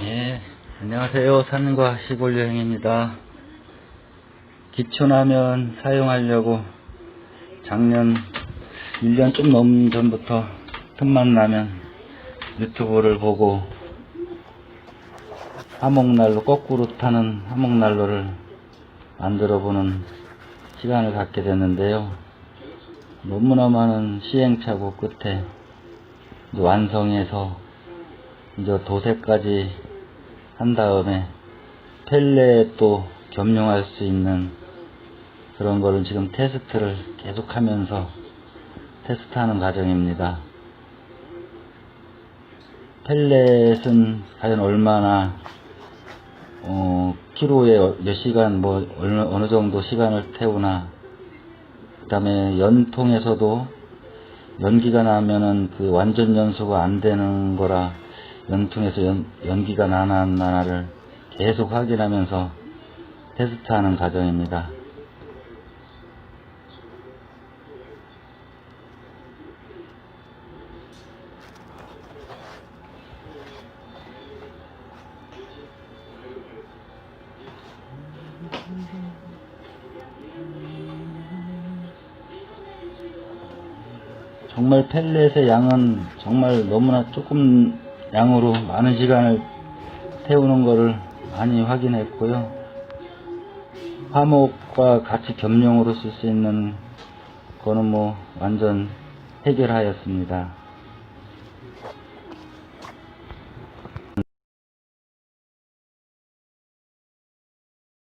예, 안녕하세요. 산과 시골 여행입니다. 기초라면 사용하려고 작년 1년 좀 넘은 전부터 틈만 나면 유튜브를 보고 화목난로 거꾸로 타는 화목난로를 만들어 보는 시간을 갖게 됐는데요. 너무나 많은 시행착오 끝에 완성해서 이제 도색까지 한 다음에 또 겸용할 수 있는 그런 거를 지금 테스트를 계속 하면서 테스트하는 과정입니다. 펠렛은 과연 얼마나 어, 키로에 몇 시간 뭐 어느, 어느 정도 시간을 태우나 그 다음에 연통에서도 연기가 나면은 그 완전 연소가 안 되는 거라 연통에서 연, 연기가 나나 안 나나를 계속 확인하면서 테스트하는 과정입니다. 정말 펠렛의 양은 정말 너무나 조금 양으로 많은 시간을 태우는 것을 많이 확인했고요. 화목과 같이 겸용으로 쓸 수 있는 거는 뭐 완전 해결하였습니다.